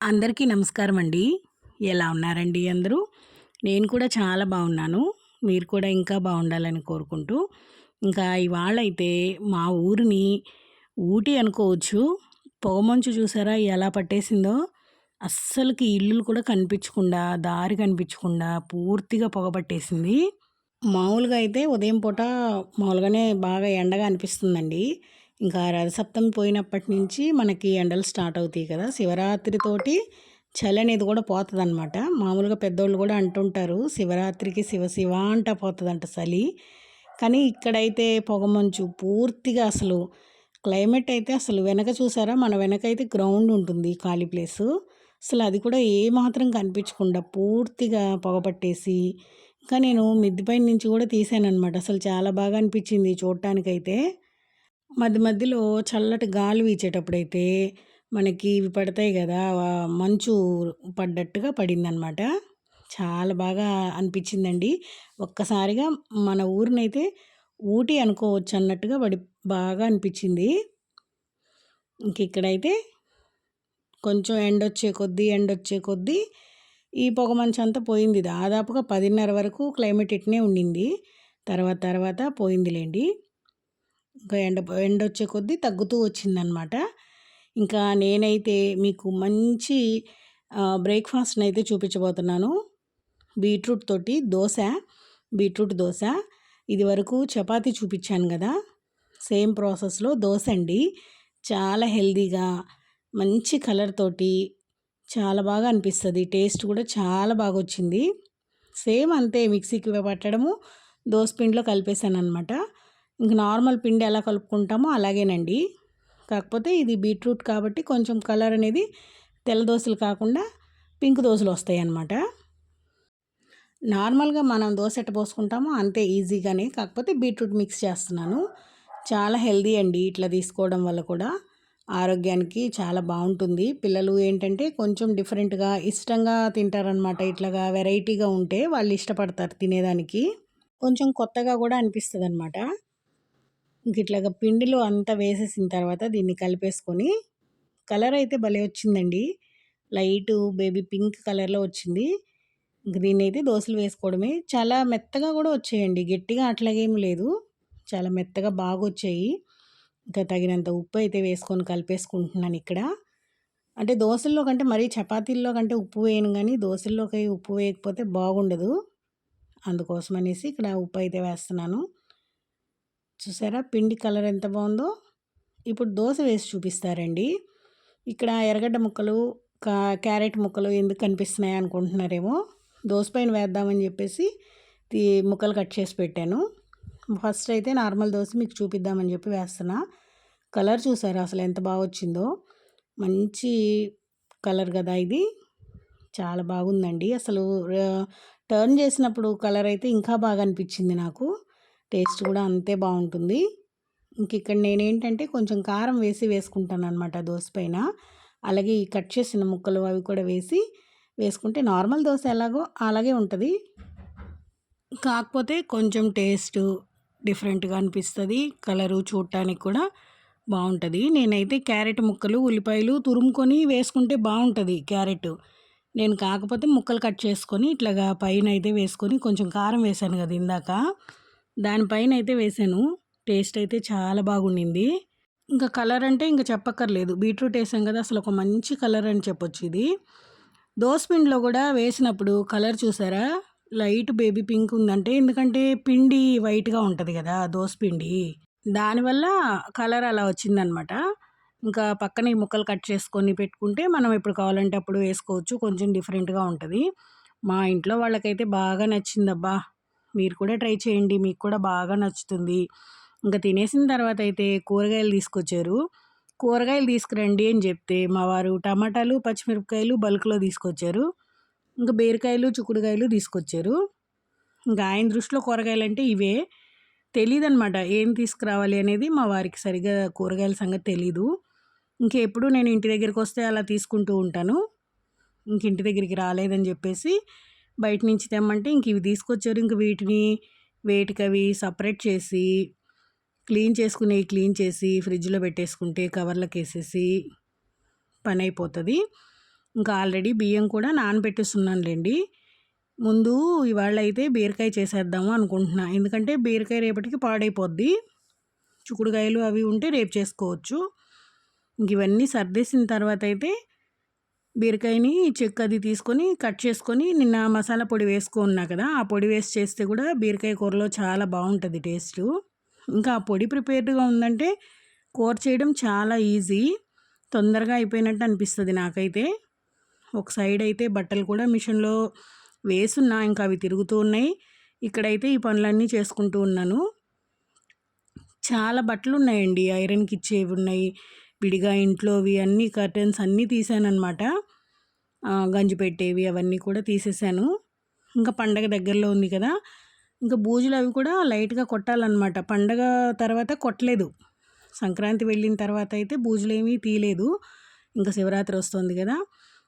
అందరికీ నమస్కారం అండి. ఎలా ఉన్నారండి అందరూ? నేను కూడా చాలా బాగున్నాను. మీరు కూడా ఇంకా బాగుండాలని కోరుకుంటూ. ఇంకా ఇవాళైతే మా ఊరిని ఊటీ అనుకోవచ్చు. పొగమంచు చూసారా ఎలా పట్టేసిందో? అస్సలకి ఇల్లులు కూడా కనిపించకుండా దారి కనిపించకుండా పూర్తిగా పొగ పట్టేసింది. మామూలుగా అయితే ఉదయం పూట మామూలుగానే బాగా ఎండగా అనిపిస్తుందండి. ఇంకా రథసప్తమి పోయినప్పటి నుంచి మనకి ఎండలు స్టార్ట్ అవుతాయి కదా. శివరాత్రితోటి చలి అనేది కూడా పోతుంది అనమాట మామూలుగా పెద్దోళ్ళు కూడా అంటుంటారు శివరాత్రికి శివ శివ అంట పోతుందంట చలి. కానీ ఇక్కడైతే పొగమంచు పూర్తిగా అసలు క్లైమేట్ అయితే అసలు వెనక చూసారా? మన వెనక అయితే గ్రౌండ్ ఉంటుంది ఖాళీ ప్లేసు. అసలు అది కూడా ఏ మాత్రం కనిపించకుండా పూర్తిగా పొగ పట్టేసి ఇంకా నేను మిద్దిపై నుంచి కూడా తీసాను అనమాట అసలు చాలా బాగా అనిపించింది చూడటానికైతే. మధ్య మధ్యలో చల్లటి గాలి వీచేటప్పుడైతే మనకి ఇవి పడతాయి కదా మంచు పడ్డట్టుగా పడిందనమాట. చాలా బాగా అనిపించిందండి. ఒక్కసారిగా మన ఊరినైతే ఊటీ అనుకోవచ్చు అన్నట్టుగా పడి బాగా అనిపించింది. ఇంక ఇక్కడైతే కొంచెం ఎండొచ్చే కొద్దీ ఎండొచ్చే కొద్దీ ఈ పొగ మంచు అంతా పోయింది. దాదాపుగా పదిన్నర వరకు క్లైమేట్ ఇట్నే ఉండింది. తర్వాత తర్వాత పోయిందిలేండి. ఇంకా ఎండ ఎండ వచ్చే కొద్దీ తగ్గుతూ వచ్చిందనమాట. ఇంకా నేనైతే మీకు మంచి బ్రేక్ఫాస్ట్ని అయితే చూపించబోతున్నాను. బీట్రూట్ తోటి దోశ బీట్రూట్ దోశ. ఇది వరకు చపాతీ చూపించాను కదా. సేమ్ ప్రాసెస్లో దోశ అండి. చాలా హెల్దీగా మంచి కలర్ తోటి చాలా బాగా అనిపిస్తుంది. టేస్ట్ కూడా చాలా బాగా వచ్చింది. సేమ్ అంతే మిక్సీకి పట్టడము దోశ పిండిలో కలిపేశాను అనమాట ఇంక నార్మల్ పిండి ఎలా కలుపుకుంటామో అలాగేనండి. కాకపోతే ఇది బీట్రూట్ కాబట్టి కొంచెం కలర్ అనేది తెల్ల దోశలు కాకుండా పింక్ దోశలు వస్తాయి అన్నమాట నార్మల్గా మనం దోశ ఎట్ట పోసుకుంటామో అంతే ఈజీగానే. కాకపోతే బీట్రూట్ మిక్స్ చేస్తున్నాను. చాలా హెల్దీ అండి ఇట్లా తీసుకోవడం వల్ల కూడా. ఆరోగ్యానికి చాలా బాగుంటుంది. పిల్లలు ఏంటంటే కొంచెం డిఫరెంట్గా ఇష్టంగా తింటారనమాట ఇట్లాగా వెరైటీగా ఉంటే వాళ్ళు ఇష్టపడతారు తినేదానికి. కొంచెం కొత్తగా కూడా అనిపిస్తుంది అనమాట ఇట్లాగా పిండిలో అంతా వేసేసిన తర్వాత దీన్ని కలిపేసుకొని కలర్ అయితే భలే వచ్చిందండి. లైట్ బేబీ పింక్ కలర్లో వచ్చింది. దీన్ని అయితే దోశలు వేసుకోవడమే. చాలా మెత్తగా కూడా వచ్చాయండి. గట్టిగా అట్లాగేం లేదు. చాలా మెత్తగా బాగా వచ్చాయి. ఇంకా తగినంత ఉప్పు అయితే వేసుకొని కలిపేసుకుంటున్నాను ఇక్కడ. అంటే దోశల్లో కంటే మరీ చపాతీల్లో కంటే ఉప్పు వేయను కానీ దోశల్లోకి ఉప్పు వేయకపోతే బాగుండదు. అందుకోసం అనేసి ఇక్కడ ఉప్పు అయితే వేస్తున్నాను. చూసారా? పిండి కలర్ ఎంత బాగుందో. ఇప్పుడు దోశ వేసి చూపిస్తారండి. ఇక్కడ ఎర్రగడ్డ ముక్కలు క్యారెట్ ముక్కలు ఎందుకు కనిపిస్తున్నాయి అనుకుంటున్నారేమో. దోశ పైన వేద్దామని చెప్పేసి ముక్కలు కట్ చేసి పెట్టాను. ఫస్ట్ అయితే నార్మల్ దోశ మీకు చూపిద్దామని చెప్పి వేస్తున్నా. కలర్ చూసారా? అసలు ఎంత బాగా వచ్చిందో. మంచి కలర్ కదా ఇది. చాలా బాగుందండి. అసలు టర్న్ చేసినప్పుడు కలర్ అయితే ఇంకా బాగా అనిపించింది నాకు. టేస్ట్ కూడా అంతే బాగుంటుంది. ఇంక ఇక్కడ నేనేంటంటే కొంచెం కారం వేసి వేసుకుంటాను అనమాట దోశ పైన. అలాగే ఈ కట్ చేసిన ముక్కలు అవి కూడా వేసి వేసుకుంటే నార్మల్ దోశ ఎలాగో అలాగే ఉంటుంది. కాకపోతే కొంచెం టేస్ట్ డిఫరెంట్గా అనిపిస్తుంది. కలరు చూడటానికి కూడా బాగుంటుంది. నేనైతే క్యారెట్ ముక్కలు ఉల్లిపాయలు తురుముకొని వేసుకుంటే బాగుంటుంది క్యారెట్. నేను కాకపోతే ముక్కలు కట్ చేసుకొని ఇట్లాగా పైన అయితే వేసుకొని కొంచెం కారం వేసాను కదా ఇందాక. దానిపైన అయితే వేసాను. టేస్ట్ అయితే చాలా బాగుండింది. ఇంకా కలర్ అంటే ఇంకా చెప్పక్కర్లేదు. బీట్రూట్ వేసాం కదా అసలు ఒక మంచి కలర్ అని చెప్పొచ్చు ఇది. పిండిలో కూడా వేసినప్పుడు కలర్ చూసారా? లైట్ బేబీ పింక్ ఉందంటే ఎందుకంటే పిండి వైట్గా ఉంటుంది కదా పిండి. దానివల్ల కలర్ అలా వచ్చిందనమాట. ఇంకా పక్కన ఈ ముక్కలు కట్ చేసుకొని పెట్టుకుంటే మనం ఎప్పుడు కావాలంటే అప్పుడు వేసుకోవచ్చు. కొంచెం డిఫరెంట్గా ఉంటుంది. మా ఇంట్లో వాళ్ళకైతే బాగా నచ్చిందబ్బా. మీరు కూడా ట్రై చేయండి. మీకు కూడా బాగా నచ్చుతుంది. ఇంకా తినేసిన తర్వాత అయితే కూరగాయలు తీసుకొచ్చారు. కూరగాయలు తీసుకురండి అని చెప్తే మా వారు టమాటాలు పచ్చిమిరపకాయలు బల్క్లో తీసుకొచ్చారు. ఇంకా బీరకాయలు చుక్కుడుకాయలు తీసుకొచ్చారు. ఇంకా ఆయన దృష్టిలో కూరగాయలు అంటే ఇవే. తెలియదు అనమాట ఏం తీసుకురావాలి అనేది మా వారికి సరిగా కూరగాయల సంగతి తెలీదు. ఇంకెప్పుడు నేను ఇంటి దగ్గరికి వస్తే అలా తీసుకుంటూ ఉంటాను. ఇంక ఇంటి దగ్గరికి రాలేదని చెప్పేసి బయట నుంచి తెమ్మంటే ఇంక ఇవి తీసుకొచ్చారు. ఇంక వీటిని వేటికి అవి సపరేట్ చేసి క్లీన్ చేసుకుని క్లీన్ చేసి ఫ్రిడ్జ్లో పెట్టేసుకుంటే కవర్లకు వేసేసి పని అయిపోతుంది. ఇంకా ఆల్రెడీ బియ్యం కూడా నానబెట్టేస్తున్నానులేండి. ముందు ఇవాళ అయితే బీరకాయ చేసేద్దాము అనుకుంటున్నా. ఎందుకంటే బీరకాయ రేపటికి పాడైపోద్ది. చుకుడుకాయలు అవి ఉంటే రేపు చేసుకోవచ్చు. ఇంక ఇవన్నీ సర్దేసిన తర్వాత అయితే బీరకాయని చెక్క అది తీసుకొని కట్ చేసుకొని నిన్న మసాలా పొడి వేసుకున్నా కదా ఆ పొడి వేసి చేస్తే కూడా బీరకాయ కూరలో చాలా బాగుంటుంది టేస్ట్. ఇంకా ఆ పొడి ప్రిపేర్డ్గా ఉందంటే కూర చేయడం చాలా ఈజీ తొందరగా అయిపోయినట్టు అనిపిస్తుంది నాకైతే. ఒక సైడ్ అయితే బట్టలు కూడా మిషన్లో వేసున్నా ఇంకా అవి తిరుగుతూ ఉన్నాయి. ఇక్కడైతే ఈ పనులన్నీ చేసుకుంటూ ఉన్నాను. చాలా బట్టలు ఉన్నాయండి ఐరన్కి ఇచ్చేవి ఉన్నాయి. విడిగా ఇంట్లోవి అన్ని కర్టెన్స్ అన్నీ తీసానమాట గంజి పెట్టేవి అవన్నీ కూడా తీసేసాను. ఇంకా పండగ దగ్గరలో ఉంది కదా ఇంకా బూజులు అవి కూడా లైట్గా కొట్టాలన్నమాట. పండగ తర్వాత కొట్టలేదు. సంక్రాంతి వెళ్ళిన తర్వాత అయితే బూజులు ఏమీ తీయలేదు. ఇంకా శివరాత్రి వస్తుంది కదా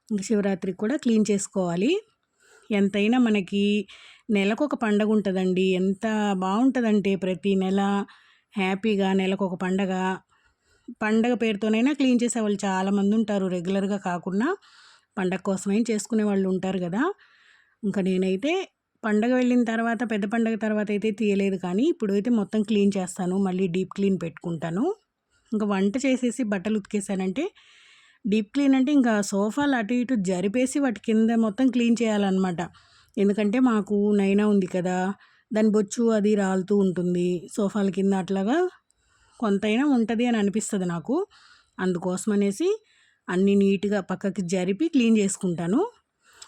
ఇంకా శివరాత్రికి కూడా క్లీన్ చేసుకోవాలి. ఎంతైనా మనకి నెలకు ఒక పండగ ఉంటుందండి. ఎంత బాగుంటుందంటే ప్రతి నెల హ్యాపీగా నెలకు ఒక పండగ పండగ పేరుతోనైనా క్లీన్ చేసే వాళ్ళు చాలామంది ఉంటారు రెగ్యులర్గా కాకుండా పండగ కోసమైనా చేసుకునే వాళ్ళు ఉంటారు కదా. ఇంకా నేనైతే పండగ వెళ్ళిన తర్వాత పెద్ద పండగ తర్వాత అయితే తీయలేదు కానీ ఇప్పుడు అయితే మొత్తం క్లీన్ చేస్తాను. మళ్ళీ డీప్ క్లీన్ పెట్టుకుంటాను. ఇంకా వంట చేసేసి బట్టలు ఉతికేసానంటే డీప్ క్లీన్ అంటే ఇంకా సోఫాలు అటు ఇటు జరిపేసి వాటి కింద మొత్తం క్లీన్ చేయాలన్నమాట. ఎందుకంటే మాకు నైనా ఉంది కదా. దాని బొచ్చు అది రాలుతూ ఉంటుంది. సోఫాల కింద అట్లాగా కొంతైనా ఉంటుంది అని అనిపిస్తుంది నాకు. అందుకోసం అనేసి అన్నీ నీట్గా పక్కకి జరిపి క్లీన్ చేసుకుంటాను.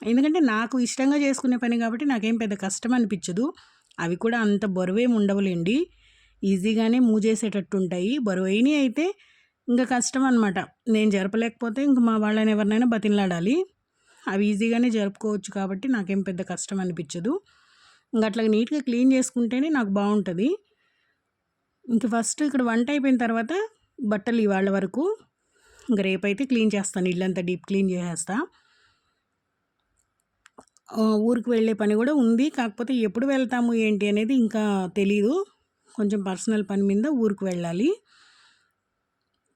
ఎందుకంటే నాకు ఇష్టంగా చేసుకునే పని కాబట్టి నాకేం పెద్ద కష్టం అనిపించదు అవి కూడా అంత బరువేమి ఉండవులేండి. ఈజీగానే మూవ్ చేసేటట్టు ఉంటాయి బరువైనవి అయితే ఇంకా కష్టం అనమాట నేను జరపలేకపోతే ఇంక మా వాళ్ళని ఎవరినైనా బతిలాడాలి అవి ఈజీగానే జరుపుకోవచ్చు కాబట్టి నాకేం పెద్ద కష్టం అనిపించదు ఇంకా అట్లా నీట్గా క్లీన్ చేసుకుంటేనే నాకు బాగుంటుంది ఇంక ఫస్ట్ ఇక్కడ వంట అయిపోయిన తర్వాత బట్టలు ఇవాళ వరకు ఇంక రేపైతే క్లీన్ చేస్తాను. ఇల్లంతా డీప్ క్లీన్ చేసేస్తా. ఊరికి వెళ్ళే పని కూడా ఉంది. కాకపోతే ఎప్పుడు వెళ్తాము ఏంటి అనేది ఇంకా తెలీదు. కొంచెం పర్సనల్ పని మీద ఊరికి వెళ్ళాలి.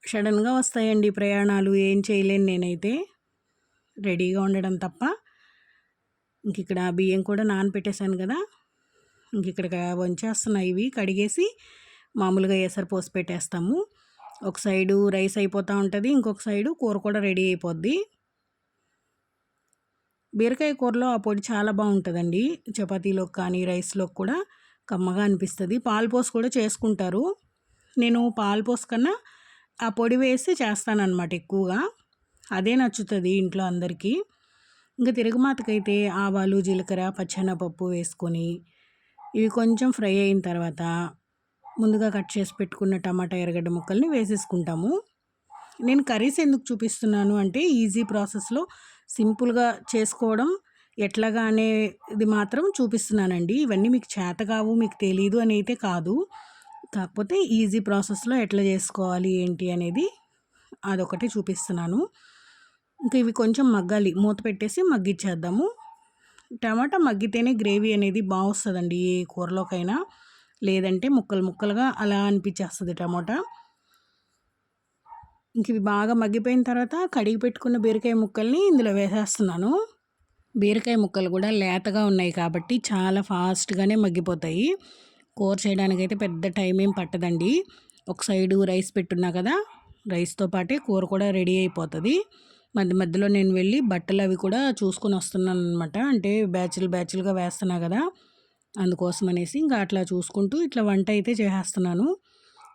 సడన్గా వస్తాయండి ప్రయాణాలు. ఏం చేయలేను నేనైతే. రెడీగా ఉండడం తప్ప. ఇంక ఇక్కడ బియ్యం కూడా నానపెట్టేశాను కదా. ఇంక ఇక్కడ వంచేస్తున్నాయి ఇవి. కడిగేసి మామూలుగా ఎసరు పోసి పెట్టేస్తాము. ఒక సైడు రైస్ అయిపోతూ ఉంటుంది ఇంకొక సైడు కూర కూడా రెడీ అయిపోద్ది. బీరకాయ కూరలో ఆ పొడి చాలా బాగుంటుందండి. చపాతీలోకి కానీ రైస్లోకి కూడా కమ్మగా అనిపిస్తుంది. పాలపోసు కూడా చేసుకుంటారు. నేను పాలుపోసు కన్నా ఆ పొడి వేసి చేస్తానన్నమాట ఎక్కువగా. అదే నచ్చుతుంది ఇంట్లో అందరికీ. ఇంకా తిరుగుమాతకైతే ఆవాలు జీలకర్ర పచ్చెనపప్పు వేసుకొని ఇవి కొంచెం ఫ్రై అయిన తర్వాత ముందుగా కట్ చేసి పెట్టుకున్న టమాటా ఎర్రగడ్డ ముక్కల్ని వేసేసుకుంటాము. నేను కర్రీస్ ఎందుకు చూపిస్తున్నాను అంటే ఈజీ ప్రాసెస్లో సింపుల్గా చేసుకోవడం ఎట్లాగా అనేది మాత్రం చూపిస్తున్నానండి. ఇవన్నీ మీకు చేత కావు మీకు తెలీదు అని అయితే కాదు. కాకపోతే ఈజీ ప్రాసెస్లో ఎట్లా చేసుకోవాలి ఏంటి అనేది అదొకటి చూపిస్తున్నాను. ఇంకా ఇవి కొంచెం మగ్గాలి. మూత పెట్టేసి మగ్గిచ్చేద్దాము. టమాటా మగ్గితేనే గ్రేవీ అనేది బాగా వస్తుందండి ఏ కూరలోకైనా. లేదంటే ముక్కలు ముక్కలుగా అలా అనిపించేస్తుంది టమోటా. ఇంక ఇవి బాగా మగ్గిపోయిన తర్వాత కడిగి పెట్టుకున్న బీరకాయ ముక్కల్ని ఇందులో వేసేస్తున్నాను. బీరకాయ ముక్కలు కూడా లేతగా ఉన్నాయి కాబట్టి చాలా ఫాస్ట్గానే మగ్గిపోతాయి. కూర చేయడానికైతే పెద్ద టైం ఏం పట్టదండి. ఒక సైడు రైస్ పెట్టున్నా కదా రైస్తో పాటే కూర కూడా రెడీ అయిపోతుంది. మధ్య మధ్యలో నేను వెళ్ళి బట్టలు అవి కూడా చూసుకొని వస్తున్నాను అనమాట అంటే బ్యాచులు బ్యాచులుగా వేస్తున్నా కదా అందుకోసం అనేసి ఇంకా అట్లా చూసుకుంటూ ఇట్లా వంట అయితే చేసేస్తున్నాను.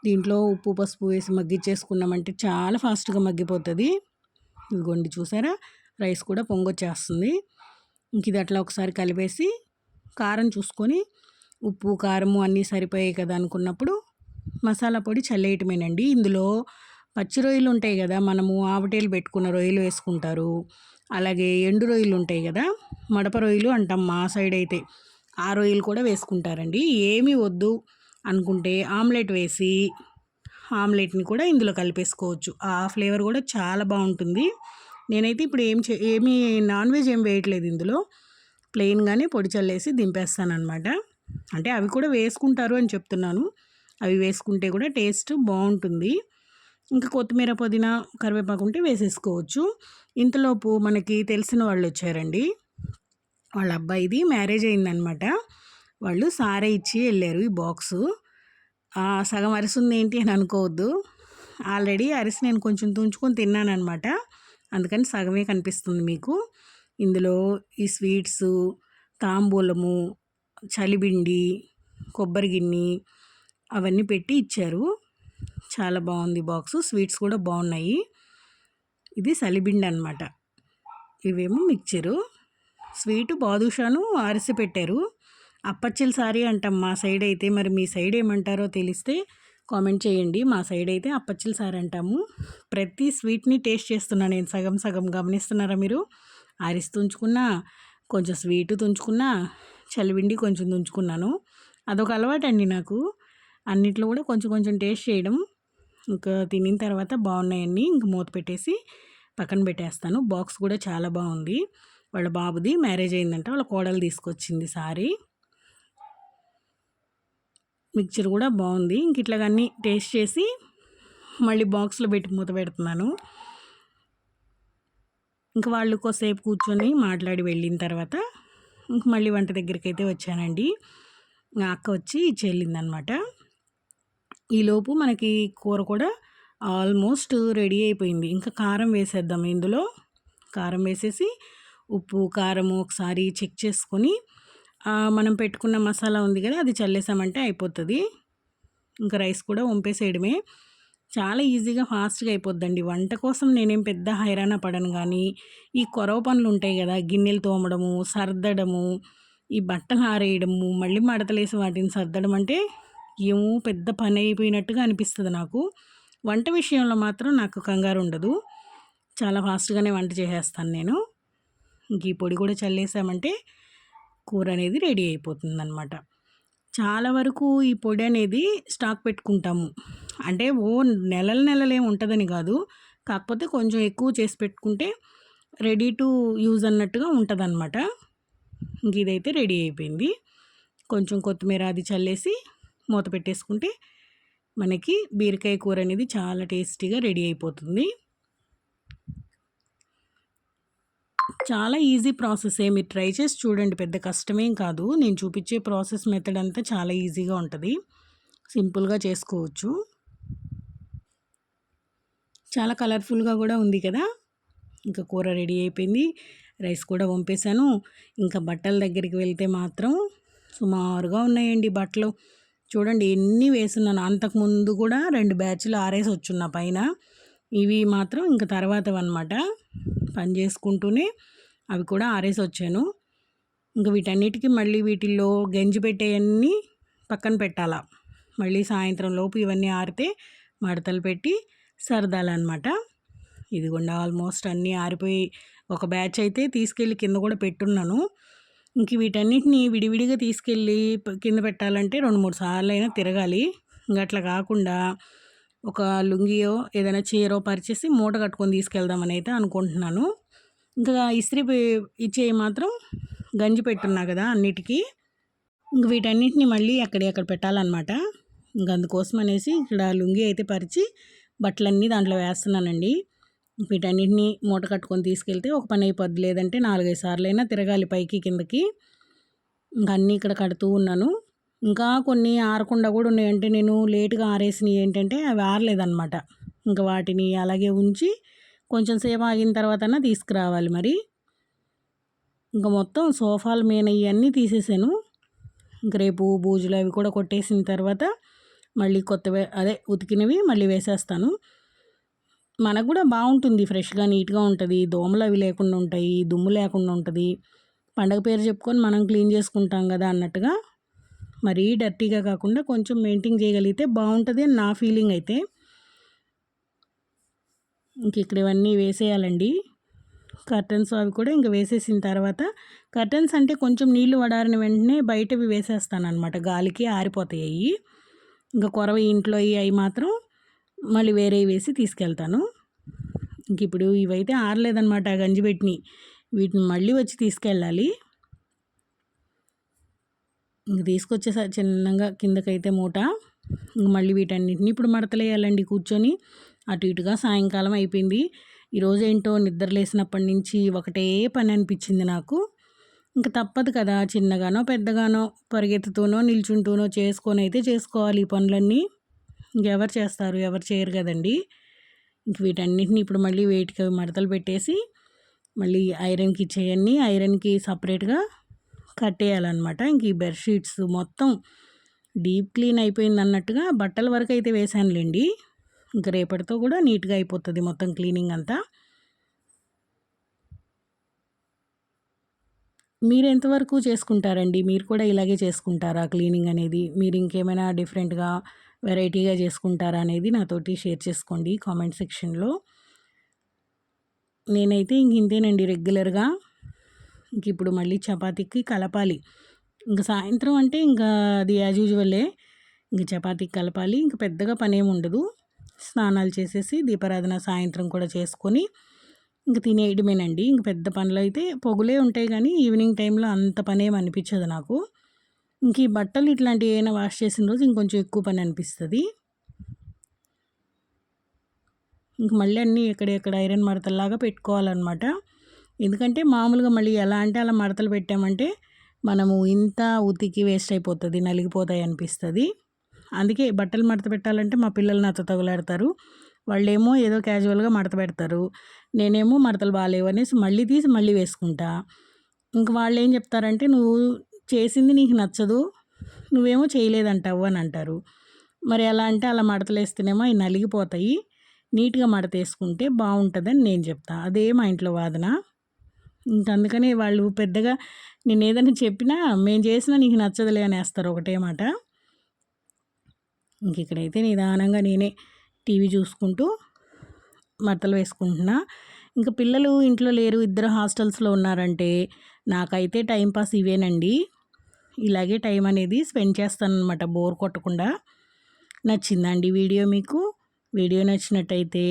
దీంట్లో ఉప్పు పసుపు వేసి మగ్గిచ్చేసుకున్నామంటే చాలా ఫాస్ట్గా మగ్గిపోతుంది. ఇదిగోండి చూసారా? రైస్ కూడా పొంగొచ్చేస్తుంది. ఇంక ఇది అట్లా ఒకసారి కలిపేసి కారం చూసుకొని ఉప్పు కారము అన్నీ సరిపోయాయి కదా అనుకున్నప్పుడు మసాలా పొడి చల్లేయటమేనండి. ఇందులో పచ్చి రొయ్యలు ఉంటాయి కదా మనము ఆవటేలు పెట్టుకున్న రొయ్యలు వేసుకుంటారు. అలాగే ఎండు రొయ్యలు ఉంటాయి కదా మడప రొయ్యలు అంటాం మా సైడ్ అయితే. ఆర్ ఆయిల్ కూడా వేసుకుంటారండి. ఏమీ వద్దు అనుకుంటే ఆమ్లెట్ వేసి ఆమ్లెట్ని కూడా ఇందులో కలిపేసుకోవచ్చు. ఆ ఫ్లేవర్ కూడా చాలా బాగుంటుంది. నేనైతే ఇప్పుడు ఏం చే ఏమీ నాన్ వెజ్ ఏం వేయట్లేదు ఇందులో. ప్లెయిన్గానే పొడి చల్లేసి దింపేస్తానమాట అంటే అవి కూడా వేసుకుంటారు అని చెప్తున్నాను. అవి వేసుకుంటే కూడా టేస్ట్ బాగుంటుంది. ఇంకా కొత్తిమీర పుదీనా కరివేపాకు ఉంటే వేసేసుకోవచ్చు. ఇంతలోపు మనకి తెలిసిన వాళ్ళు వచ్చారండి. వాళ్ళ అబ్బాయిది మ్యారేజ్ అయిందనమాట. వాళ్ళు సారే ఇచ్చి వెళ్ళారు ఈ బాక్సు. సగం అరిసింది ఏంటి అని అనుకోవద్దు. ఆల్రెడీ అరిసి నేను కొంచెం తుంచుకొని తిన్నానమాట అందుకని సగమే కనిపిస్తుంది మీకు. ఇందులో ఈ స్వీట్స్ తాంబూలము చలిబిండి కొబ్బరి గిన్ని అవన్నీ పెట్టి ఇచ్చారు. చాలా బాగుంది బాక్సు. స్వీట్స్ కూడా బాగున్నాయి. ఇది సలిబిండి అనమాట. ఇవేమో మిక్చరు. స్వీటు బాదుషాను అరిసి పెట్టారు అప్పచ్చల సారీ అంటాం మా సైడ్ అయితే మరి మీ సైడ్ ఏమంటారో తెలిస్తే కామెంట్ చేయండి. మా సైడ్ అయితే అప్పచ్చల సారీ అంటాము. ప్రతి స్వీట్ని టేస్ట్ చేస్తున్నా నేను సగం సగం గమనిస్తున్నారా మీరు? ఆరిసి తుంచుకున్నా కొంచెం స్వీటు తుంచుకున్నా చలివిండి కొంచెం తుంచుకున్నాను. అదొక అలవాటు అండి నాకు. అన్నిట్లో కూడా కొంచెం కొంచెం టేస్ట్ చేయడం. ఇంకా తినిన తర్వాత బాగున్నాయన్నీ ఇంక మూత పెట్టేసి పక్కన పెట్టేస్తాను. బాక్స్ కూడా చాలా బాగుంది. వాళ్ళ బాబుది మ్యారేజ్ అయిందంట వాళ్ళ కోడలు తీసుకొచ్చింది సారీ. మిక్చర్ కూడా బాగుంది. ఇంక ఇట్లాగన్నీ టేస్ట్ చేసి మళ్ళీ బాక్స్లో పెట్టి మూత పెడుతున్నాను. ఇంక వాళ్ళు కొద్దిసేపు కూర్చొని మాట్లాడి వెళ్ళిన తర్వాత ఇంక మళ్ళీ వంట దగ్గరికి అయితే వచ్చానండి అక్క వచ్చి చెల్లిందనమాట. ఈలోపు మనకి కూర కూడా ఆల్మోస్ట్ రెడీ అయిపోయింది. ఇంకా కారం వేసేద్దాం ఇందులో. కారం వేసేసి ఉప్పు కారము ఒకసారి చెక్ చేసుకొని మనం పెట్టుకున్న మసాలా ఉంది కదా అది చల్లేసామంటే అయిపోతుంది. ఇంకా రైస్ కూడా వంపేసేయడమే. చాలా ఈజీగా ఫాస్ట్గా అయిపోద్దండి. వంట కోసం నేనేం పెద్ద హైరాణ పడను కానీ ఈ కొరవ పనులు ఉంటాయి కదా గిన్నెలు తోమడము సర్దడము ఈ బట్టలు ఆరేయడము మళ్ళీ మడతలేసి వాటిని సర్దడం అంటే ఏమో పెద్ద పని అయిపోయినట్టుగా అనిపిస్తుంది నాకు. వంట విషయంలో మాత్రం నాకు కంగారు ఉండదు. చాలా ఫాస్ట్గానే వంట చేసేస్తాను నేను. ఈ పొడి కూడా చల్లేసామంటే కూర అనేది రెడీ అయిపోతుంది అనమాట చాలా వరకు ఈ పొడి అనేది స్టాక్ పెట్టుకుంటాము. అంటే ఓ నెలల నెలలే ఉంటుందని కాదు కాకపోతే కొంచెం ఎక్కువ చేసి పెట్టుకుంటే రెడీ టు యూజ్ అన్నట్టుగా ఉంటుందన్నమాట. అనమాట ఇదైతే రెడీ అయిపోయింది. కొంచెం కొత్తిమీర అది చల్లేసి మూత పెట్టేసుకుంటే మనకి బీరకాయ కూర అనేది చాలా టేస్టీగా రెడీ అయిపోతుంది. చాలా ఈజీ ప్రాసెసే మీరు ట్రై చేసి చూడండి. పెద్ద కష్టమేం కాదు. నేను చూపించే ప్రాసెస్ మెథడ్ అంతా చాలా ఈజీగా ఉంటుంది. సింపుల్గా చేసుకోవచ్చు. చాలా కలర్ఫుల్గా కూడా ఉంది కదా. ఇంకా కూర రెడీ అయిపోయింది. రైస్ కూడా పంపేశాను ఇంకా బట్టల దగ్గరికి వెళ్తే మాత్రం సుమారుగా ఉన్నాయండి బట్టలు. చూడండి ఎన్ని వేసున్నాను. అంతకుముందు కూడా రెండు బ్యాచ్లు ఆరేసి వచ్చున్న పైన. ఇవి మాత్రం ఇంకా తర్వాత అనమాట పని చేసుకుంటూనే అవి కూడా ఆరేసి వచ్చాను ఇంకా వీటన్నిటికీ మళ్ళీ వీటిల్లో గంజి పెట్టేవన్నీ పక్కన పెట్టాలా. మళ్ళీ సాయంత్రం లోపు ఇవన్నీ ఆరితే మడతలు పెట్టి సరదాలన్నమాట. ఇదిగోండి ఆల్మోస్ట్ అన్నీ ఆరిపోయి ఒక బ్యాచ్ అయితే తీసుకెళ్ళి కింద కూడా పెట్టున్నాను. ఇంక వీటన్నిటిని విడివిడిగా తీసుకెళ్ళి కింద పెట్టాలంటే రెండు మూడు సార్లు అయినా తిరగాలి. ఇంక అట్లా కాకుండా ఒక లుంగియో ఏదైనా చీరో పరిచేసి మూట కట్టుకొని తీసుకెళ్దామని అయితే అనుకుంటున్నాను. ఇంకా ఇస్త్రీ ఇచ్చే మాత్రం గంజి పెట్టున్నా కదా అన్నిటికీ. ఇంక వీటన్నిటిని మళ్ళీ అక్కడే అక్కడ పెట్టాలన్నమాట. ఇంక అందుకోసం అనేసి ఇక్కడ లుంగి అయితే పరిచి బట్టలన్నీ దాంట్లో వేస్తున్నానండి. వీటన్నిటిని మూట కట్టుకొని తీసుకెళ్తే ఒక పని అయిపోద్ది. లేదంటే నాలుగైదు సార్లు అయినా తిరగాలి పైకి కిందకి. ఇంకా అన్నీ ఇక్కడ కడుతూ ఉన్నాను. ఇంకా కొన్ని ఆరకుండా కూడా ఉన్నాయంటే నేను లేటుగా ఆరేసినవి ఏంటంటే అవి ఆరలేదన్నమాట. ఇంకా వాటిని అలాగే ఉంచి కొంచెం సేపు ఆగిన తర్వాత తీసుకురావాలి మరి. ఇంకా మొత్తం సోఫాలు మెయిన్ ఇవన్నీ తీసేసాను. ఇంక రేపు బూజులు అవి కూడా కొట్టేసిన తర్వాత మళ్ళీ కొత్తవి అదే ఉతికినవి మళ్ళీ వేసేస్తాను. మనకు కూడా బాగుంటుంది ఫ్రెష్గా నీట్గా ఉంటుంది. దోమలు అవి లేకుండా ఉంటాయి దుమ్ము లేకుండా ఉంటుంది. పండగ పేరు చెప్పుకొని మనం క్లీన్ చేసుకుంటాం కదా అన్నట్టుగా. మరీ డర్టీగా కాకుండా కొంచెం మెయింటైన్ చేయగలిగితే బాగుంటుంది అని నా ఫీలింగ్ అయితే. ఇంక ఇక్కడ ఇవన్నీ వేసేయాలండి. కర్టన్స్ అవి కూడా ఇంకా వేసేసిన తర్వాత కర్టన్స్ అంటే కొంచెం నీళ్ళు వడారిన వెంటనే బయటవి వేసేస్తాను అనమాట గాలికి ఆరిపోతాయి ఇంకా కొరవ ఇంట్లో అవి మాత్రం మళ్ళీ వేరే వేసి తీసుకెళ్తాను. ఇంక ఇప్పుడు ఇవైతే ఆరలేదనమాట గంజిపెట్టిని వీటిని మళ్ళీ వచ్చి తీసుకెళ్ళాలి. ఇంక తీసుకొచ్చేసారి చిన్నగా కిందకైతే మూట. ఇంక మళ్ళీ వీటన్నిటిని ఇప్పుడు మడతలేయాలండి కూర్చొని. అటు ఇటుగా సాయంకాలం అయిపోయింది. ఈరోజు ఏంటో నిద్ర లేసినప్పటి నుంచి ఒకటే పని అనిపించింది నాకు. ఇంకా తప్పదు కదా చిన్నగానో పెద్దగానో పరిగెత్తుతూనో నిల్చుంటూనో చేసుకొని అయితే చేసుకోవాలి ఈ పనులన్నీ. ఇంకెవరు చేస్తారు ఎవరు చేయరు కదండి. ఇంక వీటన్నిటిని ఇప్పుడు మళ్ళీ వేటికి మడతలు పెట్టేసి మళ్ళీ ఐరన్కి ఇచ్చేయన్నీ. ఐరన్కి సపరేట్గా కట్టేయాలన్నమాట. ఇంక ఈ బెడ్షీట్స్ మొత్తం డీప్ క్లీన్ అయిపోయింది అన్నట్టుగా బట్టల వరకు అయితే వేసానులేండి ఇంక రేపటితో కూడా నీట్గా అయిపోతుంది మొత్తం క్లీనింగ్ అంతా. మీరు ఎంతవరకు చేసుకుంటారండి? మీరు కూడా ఇలాగే చేసుకుంటారా క్లీనింగ్ అనేది? మీరు ఇంకేమైనా డిఫరెంట్గా వెరైటీగా చేసుకుంటారా అనేది నాతోటి షేర్ చేసుకోండి కామెంట్ సెక్షన్లో. నేనైతే ఇంక ఇంతేనండి రెగ్యులర్గా. ఇంక ఇప్పుడు మళ్ళీ చపాతీకి కలపాలి. ఇంకా సాయంత్రం అంటే ఇంకా అది యాజ్ యూజువల్లే ఇంక చపాతీకి కలపాలి. ఇంక పెద్దగా పని ఏమి ఉండదు స్నానాలు చేసేసి దీపారాధన సాయంత్రం కూడా చేసుకొని ఇంక తినేయడమేనండి. ఇంక పెద్ద పనులు అయితే పొగులే ఉంటాయి కానీ ఈవినింగ్ టైంలో అంత పని ఏమి అనిపించదు నాకు. ఇంక ఈ బట్టలు ఇట్లాంటివి ఏమైనా వాష్ చేసిన రోజు ఇంకొంచెం ఎక్కువ పని అనిపిస్తుంది ఇంక మళ్ళీ అన్నీ ఎక్కడెక్కడ ఐరన్ మడతల్లాగా పెట్టుకోవాలన్నమాట. ఎందుకంటే మామూలుగా మళ్ళీ ఎలా అంటే అలా మడతలు పెట్టామంటే మనము ఇంత ఉతికి వేస్ట్ అయిపోతుంది నలిగిపోతాయి అనిపిస్తుంది. అందుకే బట్టలు మడత పెట్టాలంటే మా పిల్లలు నాతో తగులాడతారు. వాళ్ళేమో ఏదో క్యాజువల్గా మడత పెడతారు. నేనేమో మడతలు బాగాలేవు అనేసి మళ్ళీ తీసి మళ్ళీ వేసుకుంటా. ఇంక వాళ్ళు ఏం చెప్తారంటే నువ్వు చేసింది నీకు నచ్చదు నువ్వేమో చేయలేదంటావు అని అంటారు. మరి ఎలా అంటే అలా మడతలు వేస్తేనేమో అవి నలిగిపోతాయి. నీట్గా మడత వేసుకుంటే బాగుంటుందని నేను చెప్తా. అదే మా ఇంట్లో వాదన. ఇంక అందుకని వాళ్ళు పెద్దగా నేను ఏదైనా చెప్పినా మేము చేసినా నీకు నచ్చదులే అని వేస్తారు ఒకటే మాట. ఇంక ఇక్కడైతే నిదానంగా నేనే టీవీ చూసుకుంటూ మడతలు వేసుకుంటున్నా. ఇంకా పిల్లలు ఇంట్లో లేరు ఇద్దరు హాస్టల్స్లో ఉన్నారంటే నాకైతే టైంపాస్ ఇవేనండి. ఇలాగే టైం అనేది స్పెండ్ చేస్తాను అనమాట బోర్ కొట్టకుండా. నచ్చిందండి వీడియో మీకు? వీడియో నచ్చినట్టయితే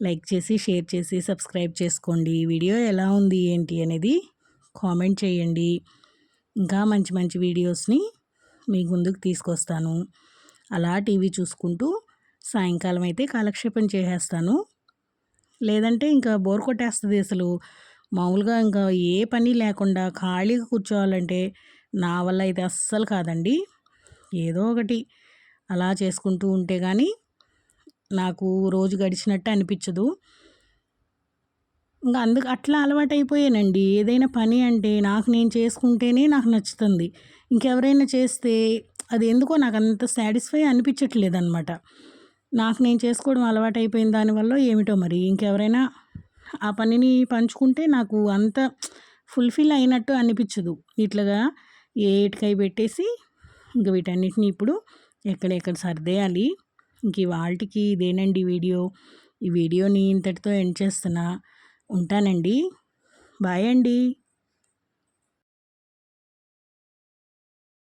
లైక్ చేసి షేర్ చేసి సబ్స్క్రైబ్ చేసుకోండి. వీడియో ఎలా ఉంది ఏంటి అనేది కామెంట్ చేయండి. ఇంకా మంచి మంచి వీడియోస్ని మీ ముందుకు తీసుకొస్తాను. అలా టీవీ చూసుకుంటూ సాయంకాలం అయితే కాలక్షేపం చేసేస్తాను. లేదంటే ఇంకా బోర్ కొట్టేస్తుంది అసలు. మామూలుగా ఇంకా ఏ పని లేకుండా ఖాళీగా కూర్చోవాలంటే నా వల్ల అయితే అస్సలు కాదండి. ఏదో ఒకటి అలా చేసుకుంటూ ఉంటే కానీ నాకు రోజు గడిచినట్టు అనిపించదు. ఇంకా అందుకు అట్లా అలవాటైపోయానండి. ఏదైనా పని అంటే నాకు నేను చేసుకుంటేనే నాకు నచ్చుతుంది. ఇంకెవరైనా చేస్తే అది ఎందుకో నాకు అంత సాటిస్ఫై అనిపించట్లేదు అనమాట నాకు నేను చేసుకోవడం అలవాటు అయిపోయిన దానివల్ల ఏమిటో మరి? ఇంకెవరైనా ఆ పనిని పంచుకుంటే నాకు అంత ఫుల్ఫిల్ అయినట్టు అనిపించదు. ఇట్లాగా ఏటికై పెట్టేసి ఇంక వీటన్నిటిని ఇప్పుడు ఎక్కడెక్కడ సర్దేయాలి. ఇంక వాళ్ళకి ఇదేనండి వీడియో. ఈ వీడియోని ఇంతటితో ఎండ్ చేస్తున్నా. ఉంటానండి. బాయ్ అండి.